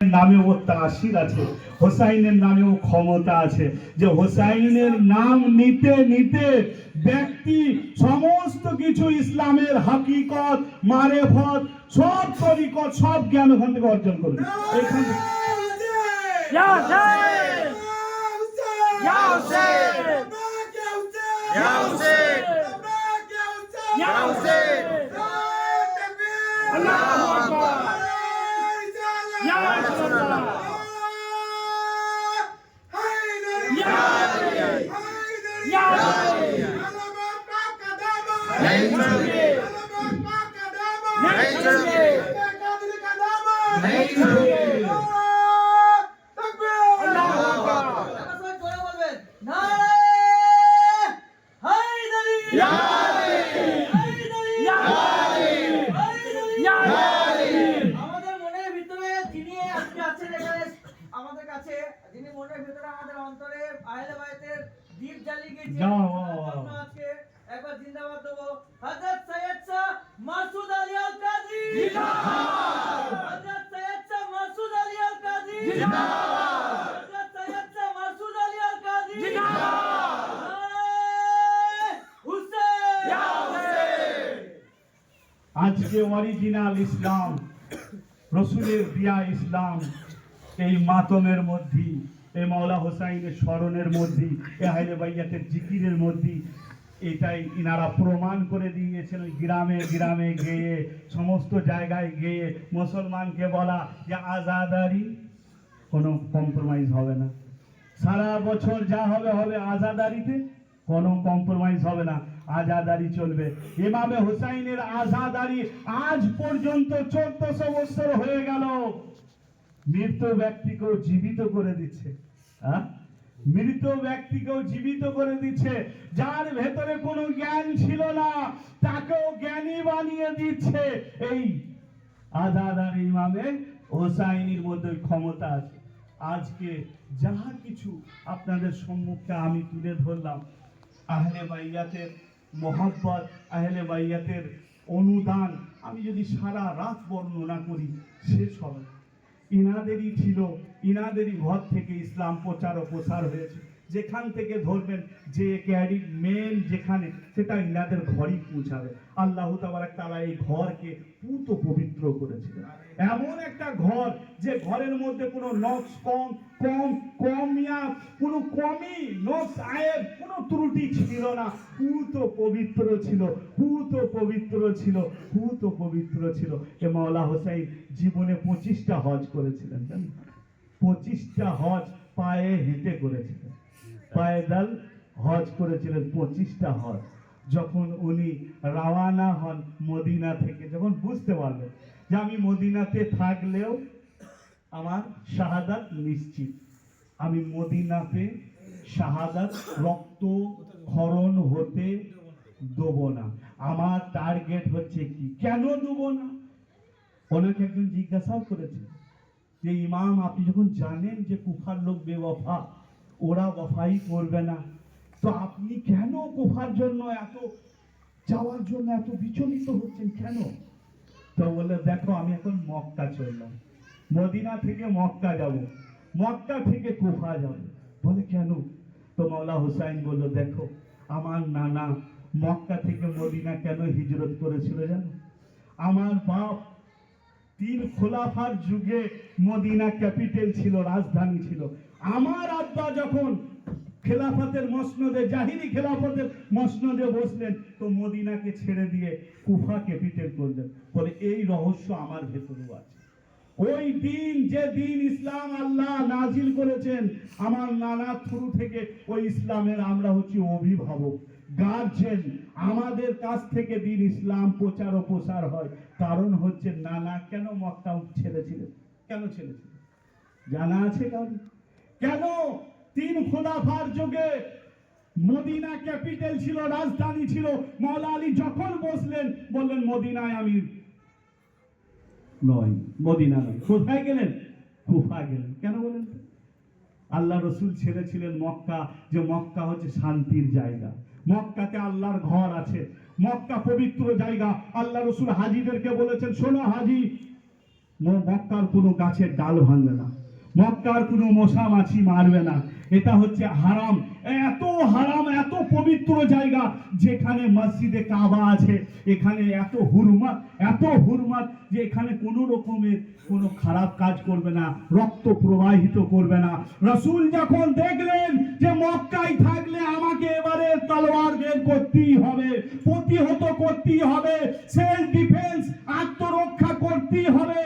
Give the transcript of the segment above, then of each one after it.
নামেও তাসির আছে হোসাইনের নামেও ক্ষমতা আছে। যে হোসাইনের নাম নিতে নিতে ব্যক্তি সমস্ত কিছু ইসলামের হাকিকত মারেফত সব তরিকত সব জ্ঞান ওখান থেকে অর্জন করবে। এখান থেকে সৈয়দ শাহ মাসুদ আলী আল কাজী জিন্দাবাদ! সৈয়দ শাহ মাসুদ আলী আল কাজী জিন্দাবাদ! সৈয়দ শাহ মাসুদ আলী আল কাজী জিন্দাবাদ! আজকে অরিজিনাল ইসলাম, রসুলের দিয়া ইসলাম, এই মাতমের মধ্যে, এই মাওলা হোসাইনের স্মরণের মধ্যে, এই হাইলে বাইয়াতের জিকিরের মধ্যে এটাই ইনারা প্রমাণ করে দিয়েছেন গ্রামে গ্রামে গিয়ে, সমস্ত জায়গায় গিয়ে মুসলমানকে বলা যে আজাদারি কোনো কম্প্রোমাইজ হবে না। সারা বছর যা হবে হবে আজাদারিতে কোনো কম্প্রোমাইজ হবে না, আজাদারি চলবে। ইমামে হুসাইনের আজাদারি আজ পর্যন্ত চোদ্দশো বছর হয়ে গেল। মৃত ব্যক্তিকেও জীবিত করে দিচ্ছে। হ্যাঁ? মৃত ব্যক্তিকেও জীবিত করে দিচ্ছে। যার ভেতরে কোনো জ্ঞান ছিল না, তাকেও জ্ঞানী বানিয়ে দিচ্ছে। এই আজাদার ইমামে হোসাইনির মধ্যে ক্ষমতা আছে। আজকে যাহা কিছু আপনাদের সম্মুখে আমি তুলে ধরলাম, আহলে বাইয়াতের মোহাব্বত, আহলে বাইয়াতের অনুদান, আমি যদি সারা রাত বর্ণনা করি, শেষ হবে। ইনাদেরই ছিল ইনাদেরই ঘর থেকে ইসলাম প্রচার ও প্রসার হয়েছে। যেখান থেকে ধরবেন, যে ক্যারি মেন যেখানে, সেটা ইনাদের ঘরই পৌঁছাবে। আল্লাহ তাবারাক তাআলা এই ঘরকে পুত পবিত্র করেছিলেন। এমন একটা ঘর যে ঘরের মধ্যে কোনো নকশ কম কম, কমিয়া, কোনো কমই নকশ আয়ের কোনো ত্রুটি ছিল না। পুত পবিত্র ছিল, পুত পবিত্র ছিল, পুত পবিত্র ছিল। এ মাওলা হোসাইন জীবনে পঁচিশটা হজ করেছিলেন, জানেন? পঁচিশটা হজ পায়ে হেঁটে করেছিলেন। পায়দাল হজ করেছিলেন পঁচিশটা হজ। যখন উনি রওয়ানা হন মদিনা থেকে, যখন বুঝতে পারলেন যে আমি মদিনাতে থাকলেও আমার শাহাদাত নিশ্চিত। আমি মদিনাতে শাহাদাত রক্ত ক্ষরণ হতে দেবো না। আমার টার্গেট হচ্ছে কি? কেন দেবো না? ওনাকে একজন জিজ্ঞাসাও করেছে যে, ইমাম, আপনি যখন জানেন যে কুফার লোক বেওয়ফা ওরা বফাই করবে না। তো আপনি কেন কুফার জন্য এত, যাওয়ার জন্য এত বিচলিত হচ্ছেন? কেন? তো বলে দেখো, আমি এখন মক্কা চললাম। মদিনা থেকে মক্কা যাব। মক্কা থেকে কুফা যাব। বলে, কেন? তো মাওলা হুসাইন বলল, দেখো, আমার নানা মক্কা থেকে মদিনা কেন হিজরত করেছিল জানো? আমার বাপ তিন খোলাফার যুগে মদিনা ক্যাপিটাল ছিল, রাজধানী ছিল। আমার আব্বা যখন খেলাফতের মসনদে, জাহিরি খেলাফতের মসনদে বসলেন, তো মদিনাকে ছেড়ে দিয়ে কুফা ক্যাপিটাল করলেন। বলে, এই রহস্য আমার ভেতরেও আছে। ওই দিন যে দিন ইসলাম আল্লাহ নাজিল করেছেন, আমার নানা থ্রু থেকে ওই ইসলামের আমরা হচ্ছি অভিভাবক। গার্জেন আমাদের কাছ থেকে দিন ইসলাম প্রচার ও প্রসার হয়। কারণ হচ্ছে নানা কেন মক্কা ছেড়েছিলেন? কেন ছেড়েছিলেন? জানা আছে কারণ? কেন তিন খোলাফার যুগে। মদিনা ক্যাপিটাল ছিল, রাজধানী ছিল। মৌলা আলী যখন বসলেন, বললেন, মদিনায় আমি নয় মদিনা নয় কোথায় গেলেন? কুফা গেলেন। কেন বলেন আল্লাহ রসুল ছেড়েছিলেন মক্কা, যে মক্কা হচ্ছে শান্তির জায়গা। মক্কাতে আল্লাহর ঘর আছে। মক্কা পবিত্র জায়গা। আল্লাহ রসুল হাজিদেরকে বলেছেন, শোনো হাজি মক্কার কোনো গাছের ডাল ভাঙবে না। মক্কার কোনো মশা মাছি মারবে না। এটা হচ্ছে হারাম। এত হারাম, এত পবিত্র জায়গা যেখানে মসজিদে কাবা আছে, এখানে এত হুরমাত এত হুরমাত যে এখানে কোনো রকমের কোনো খারাপ কাজ করবে না, রক্ত প্রবাহিত করবে না। রসুল যখন দেখলেন যে মক্কায় থাকলে আমাকে এবারে তলোয়ার বের করতেই হবে, প্রতিহত করতেই হবে সেলফ ডিফেন্স আত্মরক্ষা করতেই হবে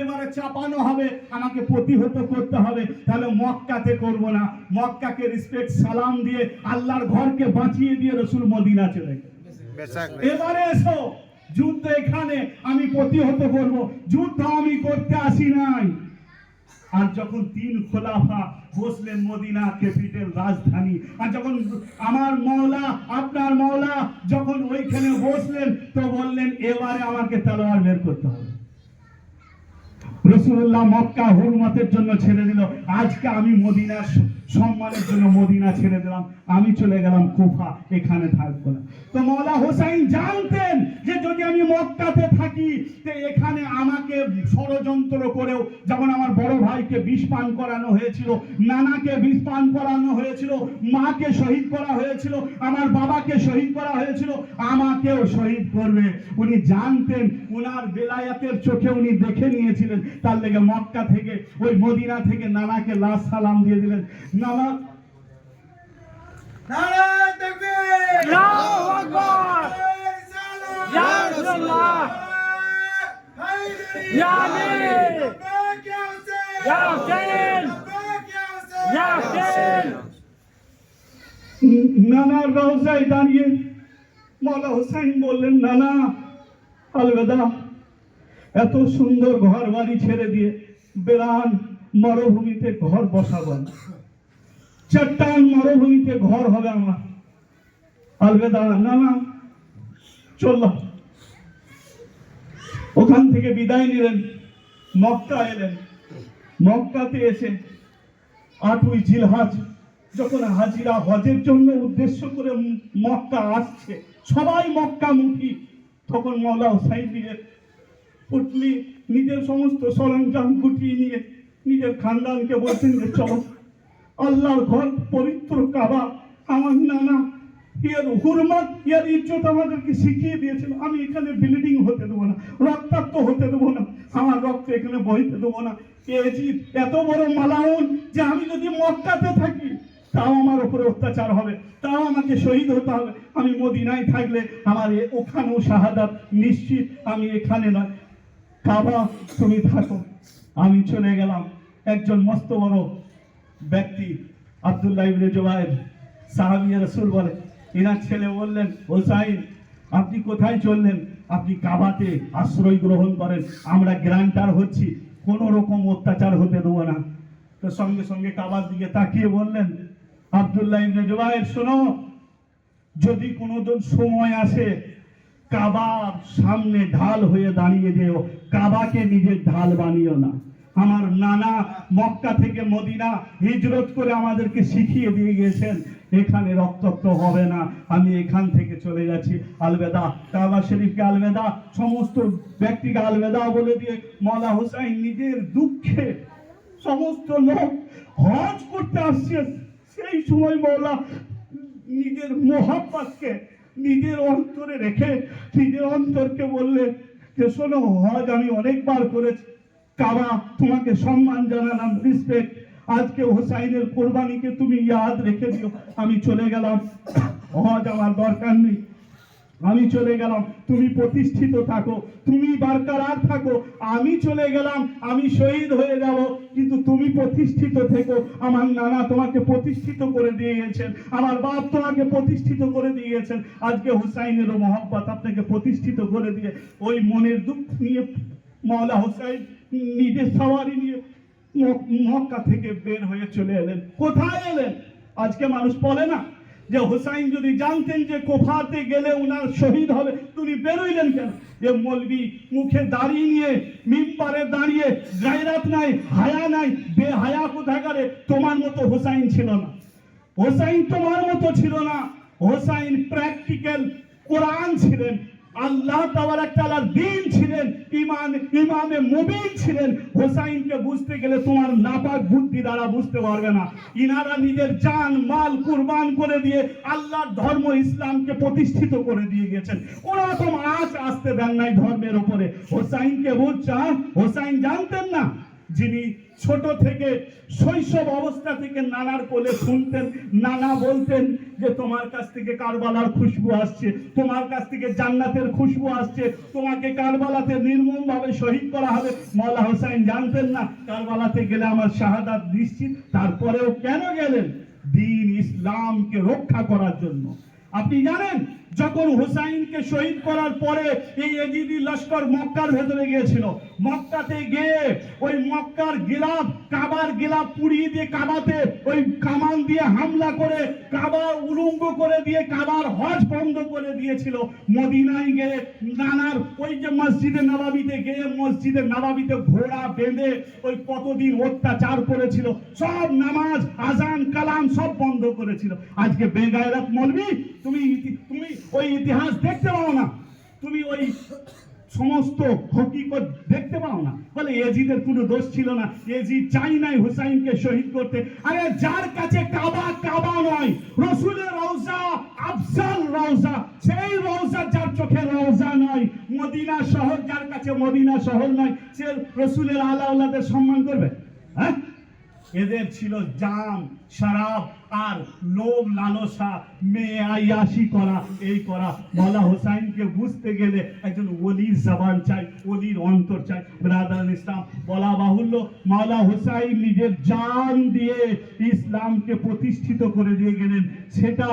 এবারে চাপানো হবে, আমাকে প্রতিহত করতে হবে। তাহলে মক্কাতে করব না। মক্কাকে রেসপেক্ট সালাম দিয়ে আল্লাহর ঘরকে বাঁচিয়ে দিয়ে রসুল মদিনা চলে এবারে এসো, যুদ্ধ এখানে, আমি প্রতিহত করব। যুদ্ধ আমি করতে আসি নাই। আর যখন তিন খোলাফা বসলেন মদিনা ক্যাপিটাল রাজধানী, আর যখন আমার মওলা, আপনার মওলা যখন ওইখানে বসলেন, তো বললেন, এবারে আমাকে তলোয়ার বের করতে হবে। রসুল্লাহ মক্কা হুরমতের জন্য ছেড়ে দিল। আজকে আমি মদিনার সম্মানের জন্য মদিনা ছেড়ে দিলাম। আমি চলে গেলাম কুফা, এখানে থাকব না। তো মৌলা হোসাইন জানতেন যে যদি আমি মক্কাতে থাকি, তো এখানে আমাকে ষড়যন্ত্র করেও, যেমন আমার বড় ভাইকে বিষ পান করানো হয়েছিল, নানাকে বিষ পান করানো হয়েছিল, মাকে শহীদ করা হয়েছিল, আমার বাবাকে শহীদ করা হয়েছিল, আমাকেও শহীদ করবে। উনি জানতেন, উনার বেলায়াতের চোখে উনি দেখে নিয়েছিলেন। তার লেগে মক্কা থেকে, ওই মদিনা থেকে নানাকে লাশ সালাম দিয়ে দিলেন। নানা। নারে তাকবীর আল্লাহু আকবার। ইয়া রাসূলুল্লাহ ইয়া আমির ইয়া হুসেন ইয়া হুসেন নানা রওজায় দাঁড়িয়ে মৌলা হোসাইন বললেন নানা আলবেদা এত সুন্দর ঘর বাড়ি ছেড়ে দিয়ে বেড়ান মরুভূমিতে ঘর বসাবেন। চট্টান মরুভূমিতে ঘর হবে আমার। আলবেদা নানা চললাম ওখান থেকে বিদায় নিলেন, মক্কা এলেন। মক্কাতে এসে আটই জিলহাজ, যখন হাজিরা হজের জন্য উদ্দেশ্য করে মক্কা আসছে, সবাই মক্কা মুখী। তখন মৌলা হোসাইন দিয়ে উঠলি নিজের সমস্ত সরঞ্জাম গুটিয়ে নিয়ে, নিজের খানদানকে বলছেন যে চলো। আল্লাহর ঘর পবিত্র কাবা। আমার নানা ইয়ার হুরমত ইয়ার ইজ্জত আমাদেরকে শিখিয়ে দিয়েছিল। আমি এখানে ব্লিডিং হতে দেবো না, রক্তাক্ত হতে দেবো না, আমার রক্ত এখানে বইতে দেবো না। এজিদ এত বড় মালাউন যে আমি যদি মক্কাতে থাকি, তাও আমার উপরে অত্যাচার হবে, তাও আমাকে শহীদ হতে হবে। আমি মদিনায় থাকলে আমার ওখানেও শাহাদাত নিশ্চিত, আমি এখানে নয়। কাবা, তুমি থাকো, আমি চলে গেলাম। একজন মস্ত বড় ব্যক্তি আবদুল্লাহ ইবনে জুবাইর সাহাবিয়া রসুল বলে। এনার ছেলে বললেন হোসাইন আপনি কোথায় চললেন? আপনি কাবাতে আশ্রয় গ্রহণ করেন। আমরা গ্রান্টার হচ্ছি। কোনো রকম অত্যাচার হতে দেবো না। তো সঙ্গে সঙ্গে কাবার দিকে তাকিয়ে বললেন, আব্দুল্লাহ ইবনে জুবাইর, শোনো, যদি কোনোদিন সময় আসে, কাবার সামনে ঢাল হয়ে দাঁড়িয়ে যেও। কাবাকে নিজের ঢাল বানিও না। আমার নানা মক্কা থেকে মদিনা হিজরত করে আমাদেরকে শিখিয়ে দিয়ে গিয়েছেন এখানে রক্তাক্ত হবে না। আমি এখান থেকে চলে যাচ্ছি। আলবেদা, কাবা শরীফকে আলবেদা, সমস্ত ব্যক্তিকে আলবেদা বলে দিয়ে মৌলা হোসাইন নিজের দুঃখে সমস্ত লোক হজ করতে আসছে। সেই সময় মৌলা নিজের মোহাম্মতকে নিজের অন্তরে রেখে, নিজের অন্তরকে বললে যে, শোনো, হজ আমি অনেকবার করেছি। কাবা তোমাকে সম্মান জানালাম রিসপেক্ট আজকে হোসাইনের কোরবানিকে তুমি ইয়াদ রেখে দিও। আমি চলে গেলাম। হজ আমার দরকার নেই। আমি চলে গেলাম। তুমি প্রতিষ্ঠিত থাকো। তুমি বারকারার থাকো। আমি চলে গেলাম। আমি শহীদ হয়ে যাব। কিন্তু তুমি প্রতিষ্ঠিত থেকো। আমার নানা তোমাকে প্রতিষ্ঠিত করে দিয়ে গেছেন আমার বাপ তোমাকে প্রতিষ্ঠিত করে দিয়ে গেছেন আজকে হুসাইনেরও মহব্বত আপনাকে প্রতিষ্ঠিত করে দিয়ে ওই মনের দুঃখ নিয়ে মৌলা হুসাইন নিজের সওয়ারি নিয়ে মক্কা থেকে বের হয়ে চলে এলেন। কোথায় এলেন? আজকে মানুষ বলে না যে হুসাইন যদি জানতেন যে কোফাতে গেলে উনার শহীদ হবে তুমি বেরোইলেন কেন? যে মলবি মুখে দাঁড়িয়ে নিয়ে, মিম্বারে দাঁড়িয়ে, গায়রাত নাই, হায়া নাই, বে বেহায়া কোথাকারে? তোমার মতো হুসাইন ছিল না। হোসাইন তোমার মতো ছিল না। হোসাইন প্র্যাকটিক্যাল কোরআন ছিলেন। আল্লাহ তাআলার দিন ছিলেন ইমান ইমামে মুবিন ছিলেন। হোসাইনকে বুঝতে গেলে তোমার নাপাক বুদ্ধি দ্বারা বুঝতে পারবে না। ইনারা নিজের জান, মাল, কুরবান করে দিয়ে আল্লাহর ধর্ম ইসলামকে প্রতিষ্ঠিত করে দিয়ে গেছেন। ওরকম আজ আসতে দেন নাই ধর্মের উপরে। হোসাইনকে বুঝছা? হোসাইন জানতেন না? যিনি ছোট থেকে শৈশব অবস্থা থেকে নানার কোলে শুনতেন, নানা বলতেন যে তোমার কাছ থেকে কারবালার খুশবু আসছে, তোমার কাছ থেকে জান্নাতের খুশবু আসছে, তোমাকে কারবালাতে নির্মম ভাবে শহীদ করা হবে। মৌলা হোসাইন জানতেন না, কারবালাতে গেলে আমার শাহাদাত নিশ্চিত, তারপরেও কেন গেলেন? দিন ইসলামকে রক্ষা করার জন্য। আপনি জানেন যখন হুসাইনকে শহীদ করার পরে এই এজিদি লস্কর মক্কার ভেতরে গিয়েছিল, মক্কাতে গিয়ে ওই মক্কার গিলাফ, কাবার গিলাফ পুড়িয়ে দিয়ে কাবাতে ওই কামান দিয়ে হামলা করে, কাবা উলঙ্গ করে দিয়ে কাবার হজ বন্ধ করে দিয়েছিল। মদিনায় গিয়ে নানার ওই যে মসজিদে নবাবিতে গিয়ে মসজিদে নবাবিতে ঘোড়া বেঁধে ওই কতদিন অত্যাচার করেছিল, সব নামাজ আজান কালাম সব বন্ধ করেছিল। আজকে বেগায়রাত মলবি তুমি তুমি ওই ইতিহাস দেখতে পাও না। তুমি ওই সমস্ত হকিকত দেখতে পাও না। বলে এজিদের কোনো দোষ ছিল না। এজিদ চাই নাই হুসাইনকে শহীদ করতে। আরে, যার কাছে কাবা কাবা নয়, রসুলের রওজা, আফজাল রওজা, সেই রওজা যার চোখে রওজা নয়, মদিনা শহর যার কাছে মদিনা শহর নয়, সে রসুলের আলা আল্লাহদের সম্মান করবে। হ্যাঁ? এদের ছিল জাম, শরাব আর লোভ লালসা। মেয়ে আয়াসি করা, এই করা। মৌলা হোসাইনকে বুঝতে গেলে একজন ওলির জবান চাই, ওলির অন্তর চাই। ব্রাদার ইসলাম, বলা বাহুল্য মাওলা হোসাইন নিজের জান দিয়ে ইসলামকে প্রতিষ্ঠিত করে দিয়ে গেলেন। সেটা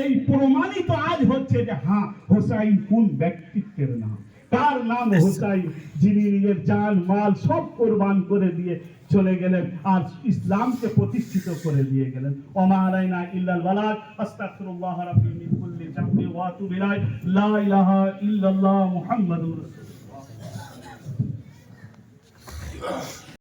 এই প্রমাণিত আজ হচ্ছে যে হ্যাঁ হোসাইন কোন ব্যক্তিত্বের নাম তার নাম হুসাইন যিনি নিজের জান মাল সব কোরবান করে দিয়ে চলে গেলেন আর ইসলামকে প্রতিষ্ঠিত করে দিয়ে গেলেন। ওমা আলাইনা ইল্লাল বালাগ আস্তাগফিরুল্লাহ রাব্বি মিন কুল্লি জামবি ওয়া আতুবু ইলাইহি লা ইলাহা ইল্লাল্লাহ মুহাম্মাদুর রাসূলুল্লাহ।